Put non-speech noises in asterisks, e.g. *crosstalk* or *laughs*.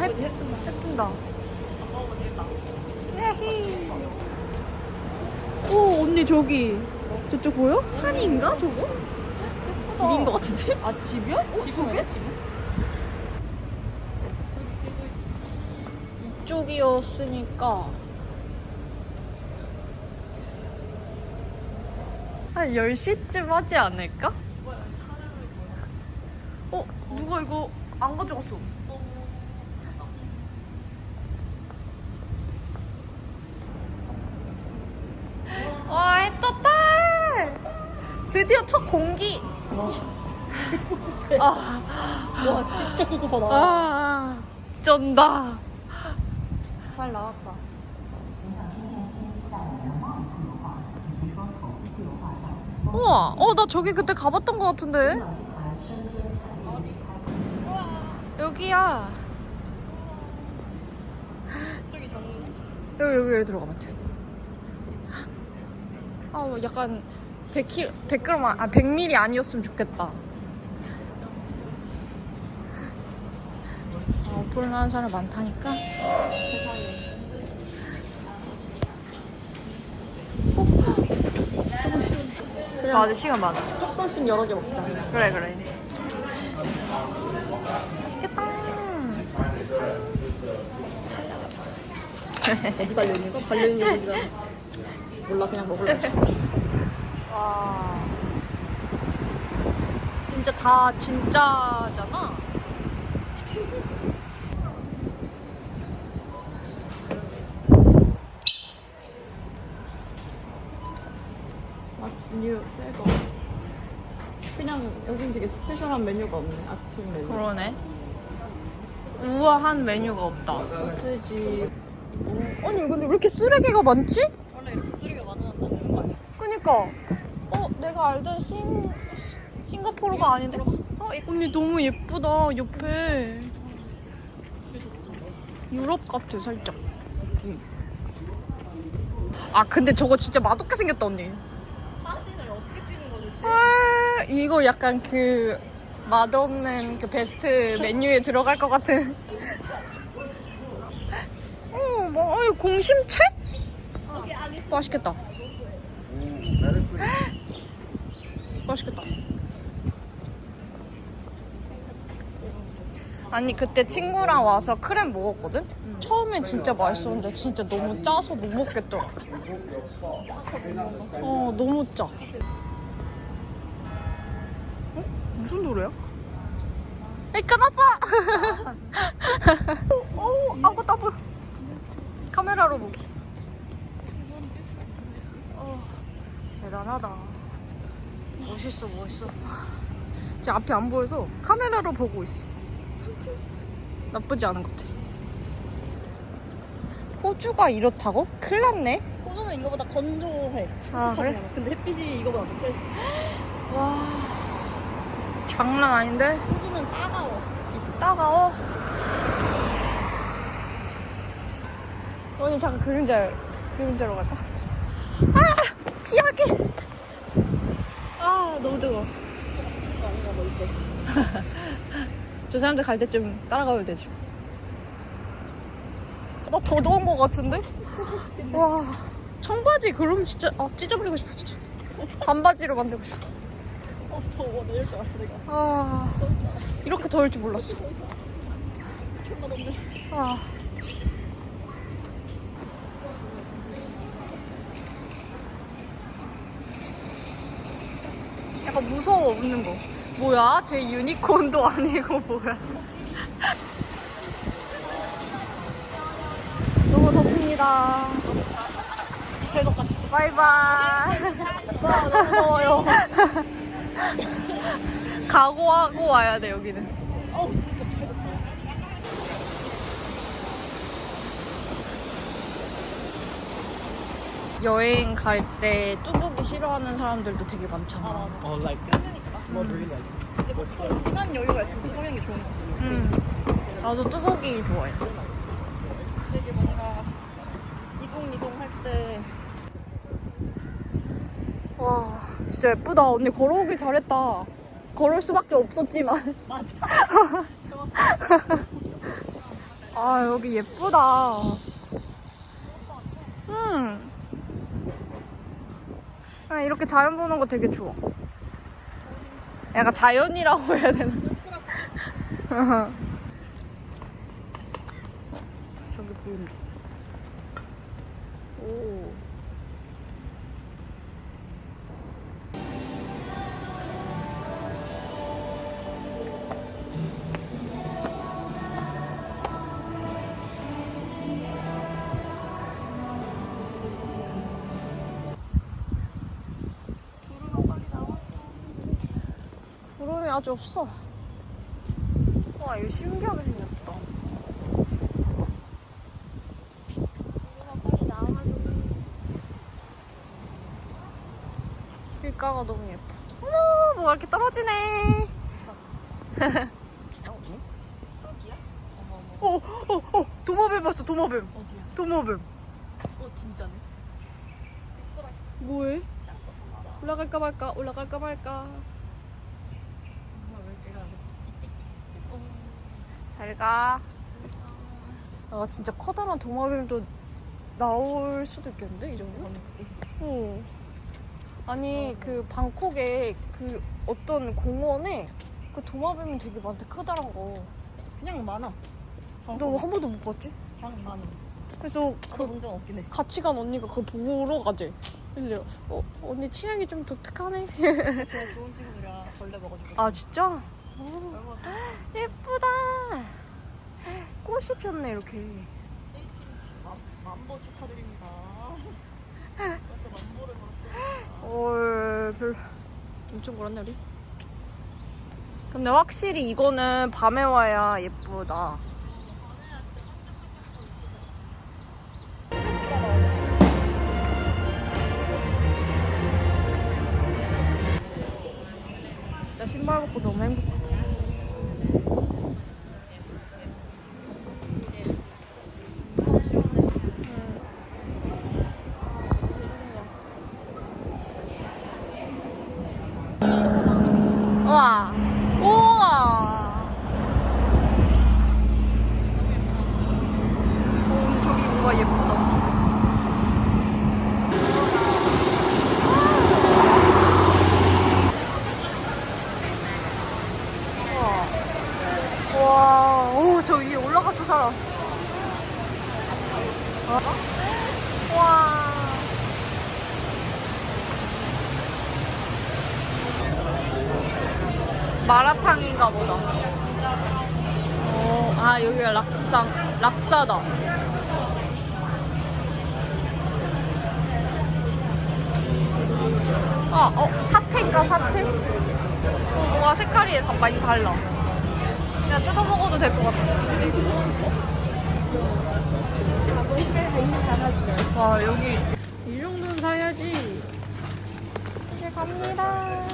해, 해 뜬다. 예히. 오, 언니 저기. 저쪽 보여? 산인가 저거? 집인 것 같은데? 아, 집이야? 어, 집은 집. 이쪽이었으니까. 한 10시쯤 하지 않을까? 어, 누가 이거 안 가져갔어? 와, 해 떴다! 드디어 첫 공기! 아, 와 진짜 그거 봐. 아, 쩐다. 잘 나왔다. 우와, 어, 나 저기 그때 가봤던 것 같은데? 여기야. 정문. 여기, 여기로 들어가면 돼. 아, 약간 100kg, 100g, 아, 100ml 아니었으면 좋겠다. 어, 볼만한 사람 많다니까. 세상에. 맞아, 시간 많아. 조금씩 여러 개 먹자. 그래, 그래. 맛있겠다. 어디 달려 있는 거? 달려 있는 거 몰라 그냥 먹을래. *laughs* 와. 진짜 다 진짜잖아. 아침유 새거. 그냥 여긴 되게 스페셜한 메뉴가 없네. 아침 메뉴. 그러네. 우아한 메뉴가 없다. 소세지. 아니 근데 왜 이렇게 쓰레기가 많지? 원래 이렇게 쓰레기가 많아졌다는 거 아니야? 그니까. 어, 내가 알던 싱 싱가포르가 아닌데. 어, 이- 언니 너무 예쁘다. 옆에 유럽 같아 살짝. 느낌. 아 근데 저거 진짜 맛없게 생겼다 언니. 사진을 어떻게 찍는 거지? 아, 이거 약간 그 맛없는 그 베스트 메뉴에 들어갈 것 같은. *laughs* 어, 뭐, 어이, 공심채? 맛있겠다. 맛있겠다. 아니 그때 친구랑 와서 크랩 먹었거든? 처음엔 진짜 맛있었는데 진짜 너무 짜서 못 먹겠더라. 어 너무 짜. 어? 무슨 노래야? 에이 끝났어! 아무것도 안 보여 카메라로 보기 어, 대단하다 멋있어 멋있어 제 앞이 안 보여서 카메라로 보고 있어 나쁘지 않은 것 같아 호주가 이렇다고? 큰일 났네 호주는 이거보다 건조해. 아, 그래? 따뜻하잖아. 근데 햇빛이 이거보다 더 세지. *gasps* 와 장난 아닌데? 호주는 따가워. 따가워. 언니 잠깐 그림자 그림자로 갈까? 아 피하게. 아 너무 뜨거. *laughs* 저 사람들 갈 때쯤 따라가면 되지. 나 더 더운 거 같은데? *laughs* 와 청바지 그럼 진짜 아 찢어버리고 싶어 진짜. 반바지로 만들고 싶어. 어 더워 내릴 줄 알았어 내가. 아 이렇게 더울 줄 몰랐어. 아. 무서워 없는 거. 뭐야? 제 유니콘도 *laughs* 아니고 뭐야? 너무 덥습니다. 배고파 진짜. 바이바이. 와 너무 더워요. 각오하고 와야 돼 여기는. 어우 진짜 배고파. 여행 갈 때 뚜벅이 싫어하는 사람들도 되게 많잖아. 아 맞아. Oh, like 힘드니까. not really like. 근데 보통 시간 여유가 있으면 또 하는 게 좋은 것 같아. 응. 나도 뚜벅이 좋아해. 되게 뭔가 이동 이동 할 때 와 진짜 예쁘다 언니 걸어오길 잘했다 걸을 수밖에 없었지만 맞아. 아 *laughs* 아 여기 예쁘다. 응. 아, 이렇게 자연 보는 거 되게 좋아. 약간 자연이라고 해야 되나? *laughs* 저기 보인다. 오. 구름이 아주 없어. 와, 이거 신기하게 생겼다. 길가가 너무 예뻐. 어머, 뭐가 이렇게 떨어지네. 쑥이야? 어머. 어, 어, 어, 도마뱀 봤어, 도마뱀. 어디야? 도마뱀. 어 진짜네. 뭐해? 올라갈까 말까, 올라갈까 말까. 엄마 왜 내가 잘 가. 아, 진짜 커다란 도마뱀도 나올 수도 있겠는데, 이 정도? 어. 아니, 그 방콕에 그 어떤 공원에 그 도마뱀이 되게 많대, 크다란 거. 그냥 많아. 너 한 번도 못 봤지? 장 많아. 그래서 그그 문제 없긴 해. 같이 간 언니가 그거 보러 가재. 그래서 어, 언니 취향이 좀 독특하네. 그냥 좋은 친구들이라 벌레 먹어주고. 아, 진짜? 어, 얼마나 좋아. 예쁘다. 꽃이 폈네, 이렇게. 만, 만보 축하드립니다. 벌써 만보를. 헐, 별 엄청 걸었네, 우리. 근데 확실히 이거는 밤에 와야 예쁘다. 진짜 신발 벗고 너무 행복하다. 우와. 우와. 어, 근데 저기 뭔가 예쁘다. 우와. 와, 오, 저 위에 올라갔어, 사람. 어? 와. 마라탕인가 보다. 어, 아, 여기가 락상, 락사다. 아, 어, 사태인가, 사태? 어, 뭔가 색깔이 다 많이 달라. 그냥 뜯어 먹어도 될 것 같아. 와, 여기. 이 정도는 사야지. 이제 갑니다.